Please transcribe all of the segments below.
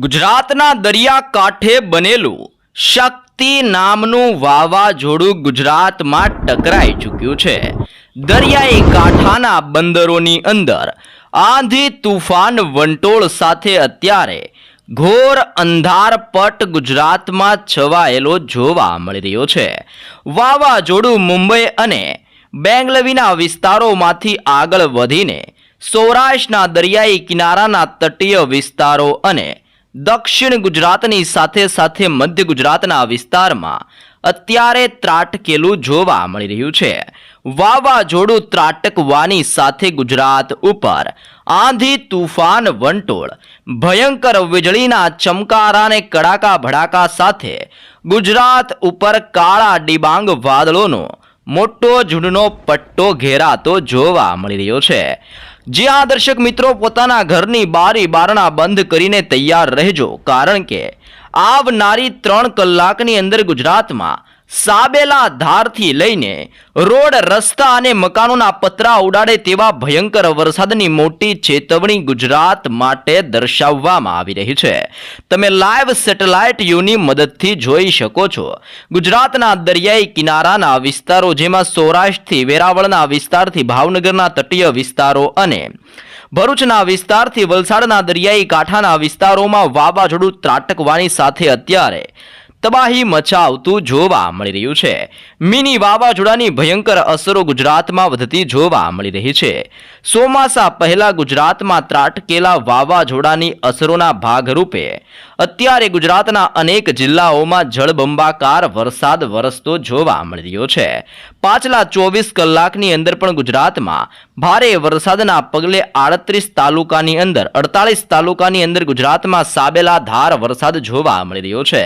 ગુજરાતના દરિયાકાંઠે બનેલું શક્તિ નામનું વાવાઝોડું ગુજરાતમાં ટકરાઈ ચૂક્યું છે. દરિયાઈ કાંઠાના બંદરોની અંદર આંધી તુફાન વંટોળ સાથે અત્યારે ઘોર અંધારપટ ગુજરાતમાં છવાયેલો જોવા મળી રહ્યો છે. વાવાઝોડું મુંબઈ અને બેંગલવીના વિસ્તારોમાંથી આગળ વધીને સૌરાષ્ટ્રના દરિયાઈ કિનારાના તટીય વિસ્તારો અને દક્ષિણ ગુજરાતની સાથે સાથે મધ્ય ગુજરાતના વિસ્તારમાં અત્યારે ત્રાટકેલું જોવા મળી રહ્યું છે. વાવાઝોડું ત્રાટકવાની સાથે ગુજરાત ઉપર આંધી તુફાન વંટોળ, ભયંકર વીજળીના ચમકારા અને કડાકા ભડાકા સાથે ગુજરાત ઉપર કાળા ડિબાંગ વાદળોનો મોટો ઝૂંડનો પટ્ટો ઘેરાતો જોવા મળી રહ્યો છે. જ્યાં દર્શક મિત્રો, પોતાના ઘરની બારી બારણા બંધ કરીને તૈયાર રહેજો. કારણ કે આવનારી ત્રણ કલાકની અંદર ગુજરાતમાં સાબેલા ધારથી લઈને રોડ, રસ્તા અને મકાનોના પતરા ઉડાડે તેવા ભયંકર વરસાદની મોટી ચેતવણી ગુજરાત માટે દર્શાવવામાં આવી રહી છે. તમે લાઈવ સેટેલાઇટ યુની મદદથી જોઈ શકો છો. ગુજરાતના દરિયાઈ કિનારાના વિસ્તારો, જેમાં સૌરાષ્ટ્રથી વેરાવળના વિસ્તારથી ભાવનગરના તટીય વિસ્તારો અને ભરૂચના વિસ્તારથી વલસાડના દરિયાઈ કાંઠાના વિસ્તારોમાં વાવાઝોડું ત્રાટકવાની સાથે અત્યારે તબાહી મચાવતું જોવા મળી રહ્યું છે. મિની વાવાઝોડાની ભયંકર અસરો ગુજરાતમાં વધતી જોવા મળી રહી છે. ચોમાસા પહેલા ગુજરાતમાં ત્રાટકેલા વાવાઝોડાની અસરોના ભાગરૂપે અત્યારે ગુજરાતના અનેક જિલ્લાઓમાં જળબંબાકાર વરસાદ વરસતો જોવા મળી રહ્યો છે. પાછલા ચોવીસ કલાકની અંદર પણ ગુજરાતમાં ભારે વરસાદના પગલે આડત્રીસ તાલુકાની અંદર અડતાલીસ તાલુકાની અંદર ગુજરાતમાં સાબેલા ધાર વરસાદ જોવા મળી રહ્યો છે.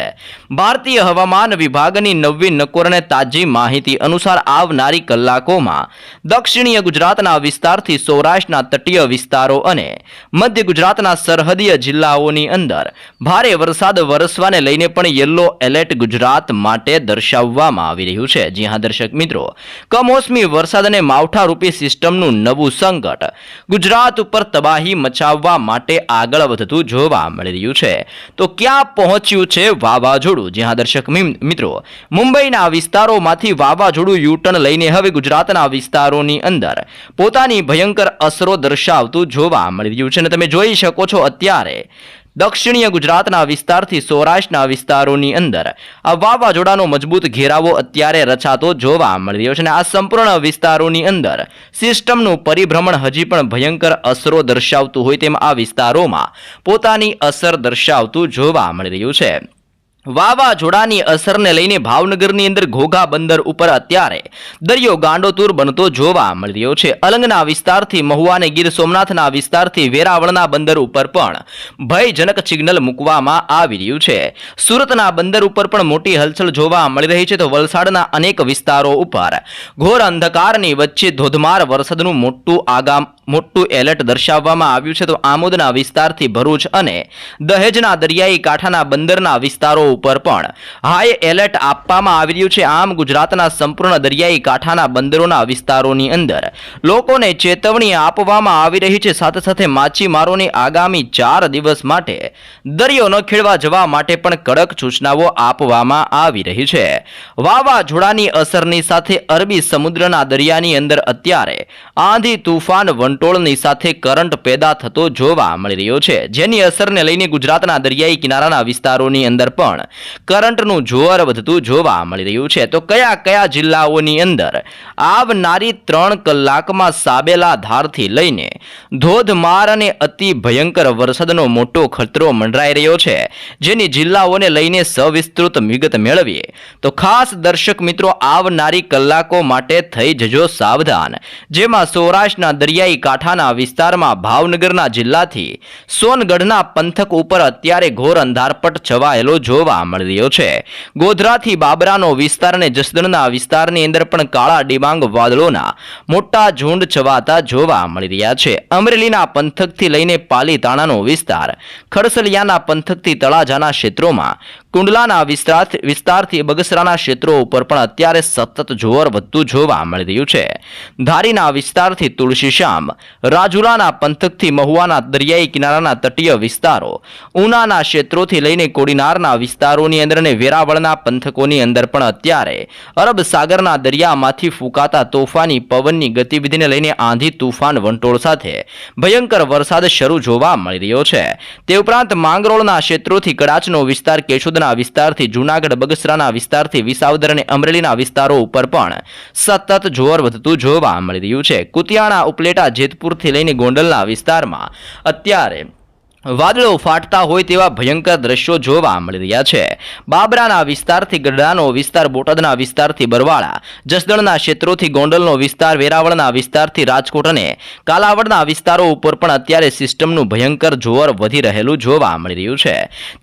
ભારતીય હવામાન વિભાગની નવી નકોરને તાજી માહિતી અનુસાર આવનારી કલાકોમાં દક્ષિણીય ગુજરાતના વિસ્તારથી સૌરાષ્ટ્રના તટીય વિસ્તારો અને મધ્ય ગુજરાતના સરહદીય જિલ્લાઓની અંદર ભારે વરસાદ વરસવાને લઈને પણ યલો એલર્ટ ગુજરાત માટે દર્શાવવામાં આવી રહ્યું છે. જી હા, દર્શક મિત્રો, કમોસમી વરસાદ અને માવઠારૂપી સિસ્ટમનું નવું સંકટ ગુજરાત ઉપર તબાહી મચાવવા માટે આગળ વધતું જોવા મળી રહ્યું છે. તો ક્યાં પહોંચ્યું છે વાવાઝોડું? જી હા દર્શક મિત્રો, મુંબઈના વિસ્તારોમાંથી વાવાઝોડું યુટર્ન લઈને હવે ગુજરાતના વિસ્તારોની અંદર પોતાની ભયંકર અસરો દર્શાવતું જોવા મળી રહ્યું છે. અને તમે જોઈ શકો છો અત્યારે દક્ષિણીય ગુજરાતના વિસ્તારથી સૌરાષ્ટ્રના વિસ્તારોની અંદર આ વાવાઝોડાનો મજબૂત ઘેરાવો અત્યારે રચાતો જોવા મળી રહ્યો છે. અને આ સંપૂર્ણ વિસ્તારોની અંદર સિસ્ટમનું પરિભ્રમણ હજી પણ ભયંકર અસરો દર્શાવતું હોય તેમ આ વિસ્તારોમાં પોતાની અસર દર્શાવતું જોવા મળી રહ્યું છે. વાવાઝોડાની અસરને લઈને ભાવનગરની અંદર ઘોઘા બંદર ઉપર અત્યારે દરિયો ગાંડોતુર બનતો જોવા મળી રહ્યો છે. અલંગના વિસ્તારથી મહુવા અને ગીર સોમનાથના વિસ્તારથી વેરાવળના બંદર ઉપર પણ ભયજનક સિગ્નલ મૂકવામાં આવી રહ્યું છે. સુરતના બંદર ઉપર પણ મોટી હલચલ જોવા મળી રહી છે તો વલસાડના અનેક વિસ્તારો ઉપર ઘોર અંધકારની વચ્ચે ધોધમાર વરસાદનું મોટું આગામ મોટું એલર્ટ દર્શાવવામાં આવ્યું છે તો આમોદના વિસ્તારથી ભરૂચ અને દહેજના દરિયાઈ કાંઠાના બંદરના વિસ્તારો ઉપર પણ હાઈ એલર્ટ આપવામાં આવી રહ્યું છે. આમ ગુજરાતના સંપૂર્ણ દરિયાઈ કાંઠાના બંદરોના વિસ્તારોની અંદર લોકોને ચેતવણી આપવામાં આવી રહી છે. સાથે સાથે માછીમારોને આગામી ચાર દિવસ માટે દરિયો ન ખેડવા જવા માટે પણ કડક સૂચનાઓ આપવામાં આવી રહી છે. વાવાઝોડાની અસરની સાથે અરબી સમુદ્રના દરિયાની અંદર અત્યારે આંધી તુફાન વંટોળની સાથે કરંટ પેદા થતો જોવા મળી રહ્યો છે. જેની અસરને લઈને ગુજરાતના દરિયાઈ કિનારાના વિસ્તારોની અંદર પણ કરંટનું જોર વધતું જોવા મળી રહ્યું છે. તો કયા કયા જિલ્લાઓની અંદર આવનારી ત્રણ કલાકમાં સાબેલા ધારથી લઈને ધોધમાર અને અતિ ભયંકર વરસાદનો મોટો ખતરો મંડરાઈ રહ્યો છે. જેની જિલ્લાઓને લઈને સવિસ્તૃત વિગત મેળવીએ. તો ખાસ દર્શક મિત્રો, આવનારી કલાકો માટે થઈ જજો સાવધાન. જેમાં સૌરાષ્ટ્રના દરિયાઈ કાંઠાના વિસ્તારમાં ભાવનગરના જિલ્લાથી સોનગઢના પંથક ઉપર અત્યારે ઘોર અંધારપટ છવાયેલો જોવા મળી રહ્યો છે. ગોધરાથી બાબરાનો વિસ્તાર અને જસદણના વિસ્તારની અંદર પણ કાળા ડિબાંગ વાદળોના મોટા ઝુંડ છવાતા જોવા મળી રહ્યા છે. અમરેલીના પંથકથી લઈને પાલીતાણાનો વિસ્તાર ખડસલિયાના પંથકથી તળાજાના ક્ષેત્રોમાં કુંડલાના વિસ્તાર વિસ્તારથી બગસરાના ક્ષેત્રો ઉપર પણ અત્યારે સતત જોર વધતું જોવા મળી રહ્યું છે. ધારીના વિસ્તારથી તુલસીશ્યામ રાજુલાના પંથકથી મહુવાના દરિયાઈ કિનારાના તટીય વિસ્તારો, ઉનાના ક્ષેત્રોથી લઈને કોડીનારના વિસ્તારોની અંદર અને વેરાવળના પંથકોની અંદર પણ અત્યારે અરબ સાગરના દરિયામાંથી ફૂંકાતા તોફાની પવનની ગતિવિધિને લઈને આંધી તુફાન વંટોળ સાથે ભયંકર વરસાદ શરૂ જોવા મળી રહ્યો છે. તે ઉપરાંત માંગરોળના ક્ષેત્રોથી કડાચનો વિસ્તાર કેશોદના વિસ્તારથી જૂનાગઢ, બગસરાના વિસ્તારથી વિસાવદર અને અમરેલીના વિસ્તારો ઉપર પણ સતત જોર વધતું જોવા મળી રહ્યું છે. કુતિયાણા ઉપલેટા જેતપુરથી લઈને ગોંડલના વિસ્તારમાં અત્યારે વાદળો ફાટતા હોય તેવા ભયંકર દ્રશ્યો જોવા મળી રહ્યા છે. બાબરાના વિસ્તારથી ગઢડાનો વિસ્તાર, બોટાદના વિસ્તારથી બરવાળા, જસદણના ક્ષેત્રોથી ગોંડલનો વિસ્તાર, વેરાવળના વિસ્તારથી રાજકોટ અને કાલાવડના વિસ્તારો ઉપર પણ અત્યારે સિસ્ટમનું ભયંકર જોર વધી રહેલું જોવા મળી રહ્યું છે.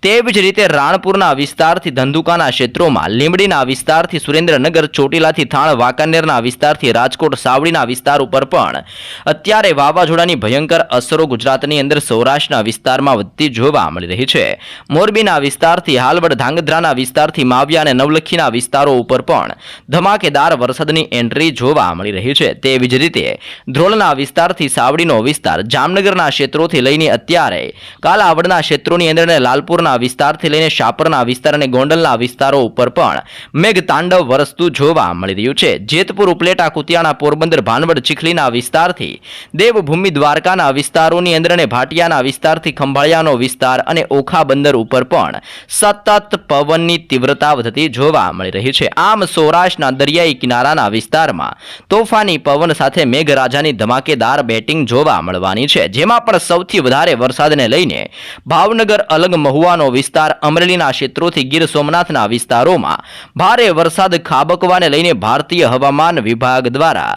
તેવી જ રીતે રાણપુરના વિસ્તારથી ધંધુકાના ક્ષેત્રોમાં, લીંબડીના વિસ્તારથી સુરેન્દ્રનગર, ચોટીલાથી થાણ, વાંકાનેરના વિસ્તારથી રાજકોટ, સાવડીના વિસ્તાર ઉપર પણ અત્યારે વાવાઝોડાની ભયંકર અસરો ગુજરાતની અંદર સૌરાષ્ટ્રના વિસ્તારમાં વધતી જોવા મળી રહી છે. મોરબીના વિસ્તારથી હાલવડ ધાંગધ્રાના વિસ્તારથી માવિયા અને નવલખીના વિસ્તારો ઉપર પણ ધમાકેદાર વરસાદની એન્ટ્રી જોવા મળી રહી છે. તેવી જ રીતે ધ્રોલના વિસ્તારથી સાવડીનો વિસ્તાર જામનગરના ક્ષેત્રોથી લઈને અત્યારે કાલાવડના ક્ષેત્રોની અંદર લાલપુરના વિસ્તારથી લઈને શાપરના વિસ્તાર અને ગોંડલના વિસ્તારો ઉપર પણ મેઘતાંડવ વરસતું જોવા મળી રહ્યું છે. જેતપુર, ઉપલેટા, કુતિયાણા, પોરબંદર, ભાનવડ, ચીખલીના વિસ્તારથી દેવભૂમિ દ્વારકાના વિસ્તારોની અંદર અને ભાટિયાના વિસ્તારથી ખંભાળિયાનો વિસ્તાર અને ઓખા બંદર ઉપર પણ સતત પવનની તીવ્રતા વધતી જોવા મળી રહી છે. આમ સૌરાષ્ટ્રના દરિયાઈ કિનારાના વિસ્તારમાં તોફાની પવન સાથે મેઘરાજાની ધમાકેદાર બેટિંગ જોવા મળવાની છે. જેમાં પણ સૌથી વધારે વરસાદને લઈને ભાવનગર અલગ મહુવાનો વિસ્તાર, અમરેલીના ક્ષેત્રોથી ગીર સોમનાથના વિસ્તારોમાં ભારે વરસાદ ખાબકવાને લઈને ભારતીય હવામાન વિભાગ દ્વારા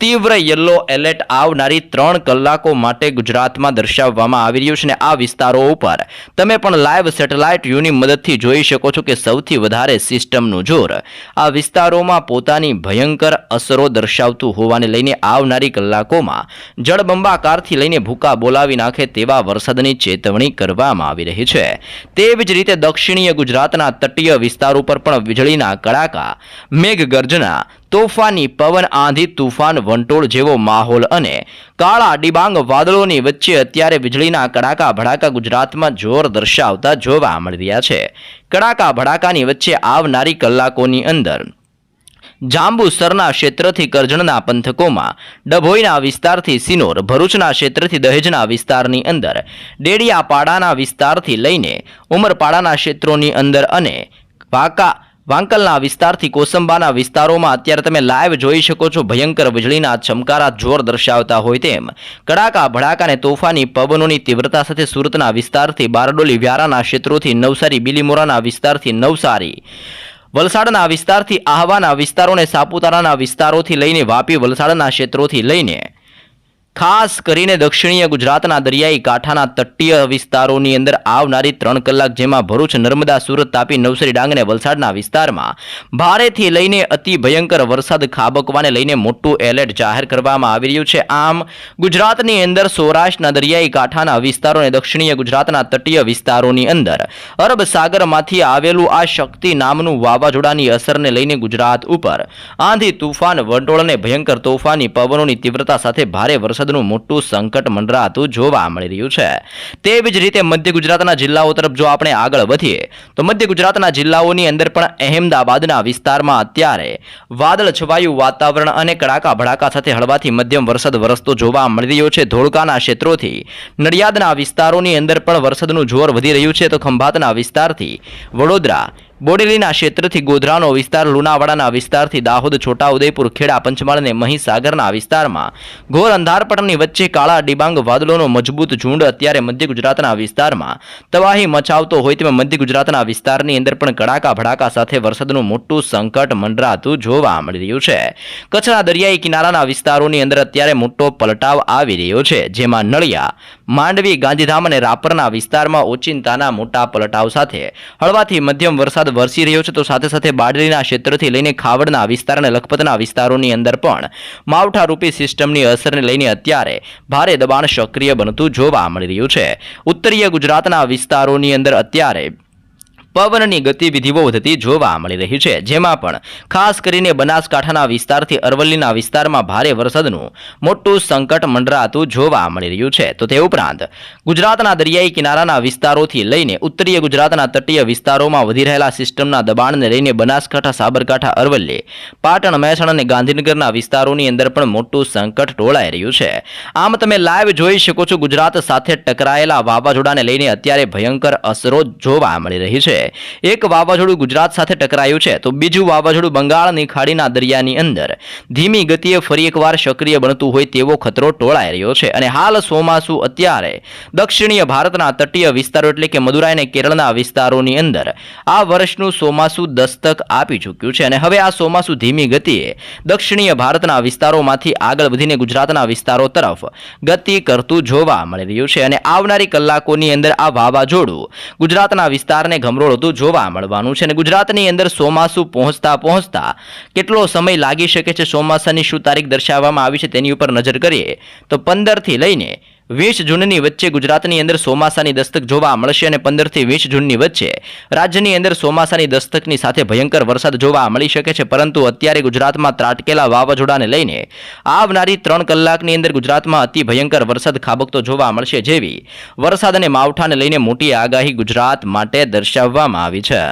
તીવ્ર યલો એલર્ટ આવનારી ત્રણ કલાકો માટે ગુજરાતમાં દર્શાવવામાં આવી રહ્યું છે અને આ વિસ્તારો ઉપર. તમે પણ લાઈવ સેટેલાઇટ વ્યૂની મદદથી જોઈ શકો છો કે સૌથી વધારે સિસ્ટમનું જોર આ વિસ્તારોમાં પોતાની ભયંકર અસરો દર્શાવતું હોવાને લઈને આવનારી કલાકોમાં જળબંબાકારથી લઈને ભૂકા બોલાવી નાખે તેવા વરસાદની ચેતવણી કરવામાં આવી રહી છે. તેવી જ રીતે દક્ષિણીય ગુજરાતના તટીય વિસ્તાર ઉપર પણ વીજળીના કડાકા, મેઘગર્જના તોફાની પવન આંધી તુફાન વંટોળ જેવો માહોલ અને કાળા ડિબાંગ વાદળોની વચ્ચે અત્યારે વીજળીના કડાકા ભડાકા ગુજરાતમાં જોર દર્શાવતા જોવા મળી રહ્યા છે. કડાકા ભડાકાની વચ્ચે આવનારી કલાકોની અંદર જાંબુસરના ક્ષેત્રથી કરજણના પંથકોમાં, ડભોઈના વિસ્તારથી સિનોર, ભરૂચના ક્ષેત્રથી દહેજના વિસ્તારની અંદર, ડેડિયાપાડાના વિસ્તારથી લઈને ઉમરપાડાના ક્ષેત્રોની અંદર અને વાંકા વાંકલના વિસ્તારથી કોસંબાના વિસ્તારોમાં અત્યારે તમે લાઈવ જોઈ શકો છો, ભયંકર વીજળીના ચમકારા જોર દર્શાવતા હોય તેમ. કડાકા, ભડાકા અને તોફાની પવનોની તીવ્રતા સાથે સુરતના વિસ્તારથી બારડોલી વ્યારાના ક્ષેત્રોથી નવસારી, બિલીમોરાના વિસ્તારથી નવસારી. વલસાડના વિસ્તારથી આહવાના વિસ્તારો અને સાપુતારાના વિસ્તારોથી લઈને વાપી વલસાડના ક્ષેત્રોથી લઈને ખાસ કરીને દક્ષિણીય ગુજરાતના દરિયાઈ કાંઠાના તટીય વિસ્તારોની અંદર આવનારી ત્રણ કલાક જેમાં ભરૂચ, નર્મદા, સુરત, તાપી, નવસારી, ડાંગ અને વલસાડના વિસ્તારમાં ભારેથી લઈને અતિ ભયંકર વરસાદ ખાબકવાને લઈને મોટું એલર્ટ જાહેર કરવામાં આવી રહ્યું છે. આમ, ગુજરાતની અંદર સૌરાષ્ટ્રના દરિયાઈ કાંઠાના વિસ્તારો અને દક્ષિણીય ગુજરાતના તટીય વિસ્તારોની અંદર અરબ સાગરમાંથી આવેલું આ શક્તિ નામનું વાવાઝોડાની અસરને લઈને ગુજરાત ઉપર આંધી તુફાન, વંટોળ અને ભયંકર તોફાની પવનોની તીવ્રતા સાથે ભારે વરસાદનું મોટું સંકટ મંડરાતું જોવા મળી રહ્યું છે. તેવી જ રીતે મધ્ય ગુજરાતના જિલ્લાઓ તરફ જો આપણે આગળ વધીએ, તો મધ્ય ગુજરાતના જિલ્લાઓની અંદર પણ અહેમદાબાદના વિસ્તારમાં અત્યારે વાદળ છવાયું વાતાવરણ અને કડાકા ભડાકા સાથે હળવાથી મધ્યમ વરસાદ વરસતો જોવા મળી રહ્યો છે. ધોળકાના ક્ષેત્રોથી નડિયાદના વિસ્તારોની અંદર પણ વરસાદનું જોર વધી રહ્યું છે. તો ખંભાતના વિસ્તારથી વડોદરા બોડેલીના ક્ષેત્રથી ગોધરાનો વિસ્તાર, લુણાવાડાના વિસ્તારથી દાહોદ, છોટાઉદેપુર, ખેડા, પંચમહાલ અને મહીસાગરના વિસ્તારમાં. ઘોર અંધારપટની વચ્ચે કાળા ડિબાંગ વાદળોનો મજબૂત ઝુંડ અત્યારે મધ્ય ગુજરાતના વિસ્તારમાં. તબાહી મચાવતો હોય તેમાં મધ્ય ગુજરાતના વિસ્તારની અંદર પણ કડાકા ભડાકા સાથે વરસાદનું મોટું સંકટ મંડરાતું જોવા મળી રહ્યું છે. કચ્છના દરિયાઈ કિનારાના વિસ્તારોની અંદર અત્યારે મોટો પલટાવ આવી રહ્યો છે, જેમાં નળિયા, માંડવી, ગાંધીધામ અને રાપરના વિસ્તારમાં ઓચિંતાના મોટા પલટાવ સાથે. હળવાથી મધ્યમ વરસાદ વરસી રહ્યો છે, તો સાથે સાથે બારડલીના ક્ષેત્રથી લઈને ખાવડના વિસ્તાર અને લખપતના વિસ્તારોની અંદર પણ માવઠારૂપી સિસ્ટમની અસરને લઈને અત્યારે ભારે દબાણ સક્રિય બનતું જોવા મળી રહ્યું છે. ઉત્તરીય ગુજરાતના વિસ્તારોની અંદર અત્યારે પવનની ગતિવિધિઓ વધતી જોવા મળી રહી છે. જેમાં પણ ખાસ કરીને બનાસકાંઠાના વિસ્તારથી અરવલ્લીના વિસ્તારમાં ભારે વરસાદનું મોટું સંકટ મંડરાતું જોવા મળી રહ્યું છે. તો તે ઉપરાંત ગુજરાતના દરિયાઈ કિનારાના વિસ્તારોથી લઈને ઉત્તરીય ગુજરાતના તટીય વિસ્તારોમાં વધી રહેલા સિસ્ટમના દબાણને લઈને બનાસકાંઠા, સાબરકાંઠા, અરવલ્લી, પાટણ, મહેસાણા અને ગાંધીનગરના વિસ્તારોની અંદર પણ મોટું સંકટ ટોળાઈ રહ્યું છે. આમ તમે લાઈવ જોઈ શકો છો, ગુજરાત સાથે ટકરાયેલા વાવાઝોડાને લઈને અત્યારે ભયંકર અસરો જોવા મળી રહી છે. એક વાવાઝોડું ગુજરાત સાથે ટકરાયું છે, તો બીજું વાવાઝોડું બંગાળની ખાડીના દરિયાની અંદર. ધીમી ગતિએ ફરી એકવાર સક્રિય બનતું હોય તેવો ખતરો ટોળાઈ રહ્યો છે. અને હાલ ચોમાસું અત્યારે દક્ષિણીય ભારતના તટીય વિસ્તારો એટલે કે મદુરાઈ અને કેરળના વિસ્તારોની અંદર આ વર્ષનું ચોમાસું દસ્તક આપી ચૂક્યું છે. અને હવે આ ચોમાસું ધીમી ગતિએ દક્ષિણીય ભારતના વિસ્તારોમાંથી આગળ વધીને ગુજરાતના વિસ્તારો તરફ ગતિ કરતું જોવા મળી રહ્યું છે. અને આવનારી કલાકોની અંદર આ વાવાઝોડું ગુજરાતના વિસ્તારને ગમરોળતું જોવા મળવાનું છે અને ગુજરાતની અંદર ચોમાસું પહોંચતા પહોંચતા કેટલો સમય લાગી શકે છે? ચોમાસાની શું તારીખ દર્શાવવામાં આવી છે? તેની ઉપર નજર કરીએ તો પંદરથી લઈને વીસ જૂનની વચ્ચે ગુજરાતની અંદર ચોમાસાની દસ્તક જોવા મળશે અને પંદરથી વીસ જૂનની વચ્ચે રાજ્યની અંદર ચોમાસાની દસ્તકની સાથે ભયંકર વરસાદ જોવા મળી શકે છે, પરંતુ અત્યારે ગુજરાતમાં ત્રાટકેલા વાવાઝોડાને લઈને આવનારી ત્રણ કલાકની અંદર ગુજરાતમાં અતિ ભયંકર વરસાદ ખાબકતો જોવા મળશે જેવી વરસાદ અને માવઠાને લઈને મોટી આગાહી ગુજરાત માટે દર્શાવવામાં આવી છે.